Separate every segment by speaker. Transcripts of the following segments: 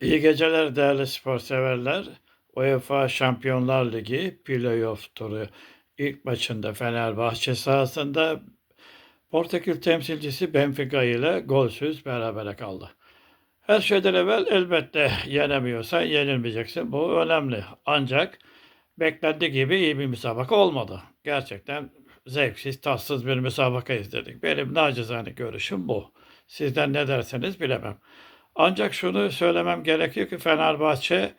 Speaker 1: İyi geceler değerli spor severler. UEFA Şampiyonlar Ligi playoff turu ilk maçında Fenerbahçe sahasında Portekiz temsilcisi Benfica ile golsüz berabere kaldı. Her şeyden evvel elbette yenemiyorsan yenilmeyeceksin. Bu önemli. Ancak beklendiği gibi iyi bir müsabaka olmadı. Gerçekten zevksiz, tatsız bir müsabaka izledik. Benim nacizane görüşüm bu. Sizden ne derseniz bilemem. Ancak şunu söylemem gerekiyor ki Fenerbahçe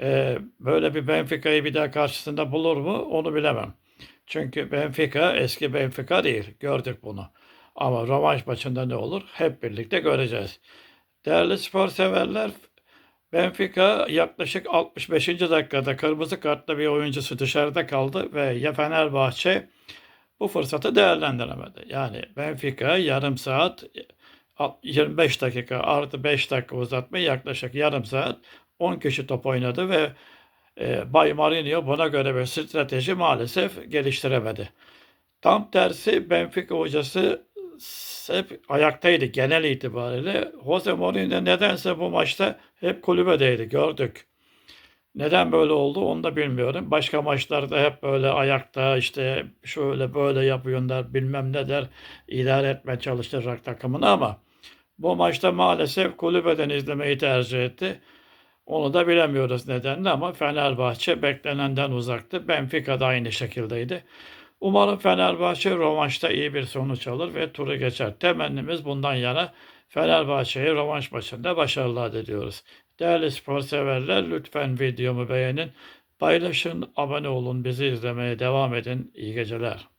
Speaker 1: e, böyle bir Benfica'yı bir daha karşısında bulur mu onu bilemem. Çünkü Benfica eski Benfica değil. Gördük bunu. Ama rövanş maçında ne olur hep birlikte göreceğiz. Değerli spor severler, Benfica yaklaşık 65. dakikada kırmızı kartla bir oyuncusu dışarıda kaldı ve ya Fenerbahçe bu fırsatı değerlendiremedi. Yani Benfica yarım saat 25 dakika artı 5 dakika uzatma yaklaşık yarım saat 10 kişi top oynadı ve e, Bay Mourinho buna göre bir strateji maalesef geliştiremedi. Tam tersi Benfica hocası hep ayaktaydı genel itibariyle. Jose Mourinho nedense bu maçta hep kulübedeydi gördük. Neden böyle oldu onu da bilmiyorum. Başka maçlarda hep böyle ayakta işte şöyle böyle yapıyorlar bilmem ne der idare etmeye çalıştıracak takımını ama bu maçta maalesef kulübeden izlemeyi tercih etti. Onu da bilemiyoruz nedenle ama Fenerbahçe beklenenden uzaktı. Benfica da aynı şekildeydi. Umarım Fenerbahçe rövanşta iyi bir sonuç alır ve turu geçer. Temennimiz bundan yana Fenerbahçe'ye rövanş maçında başarılar diliyoruz. Değerli spor severler lütfen videomu beğenin, paylaşın, abone olun, bizi izlemeye devam edin. İyi geceler.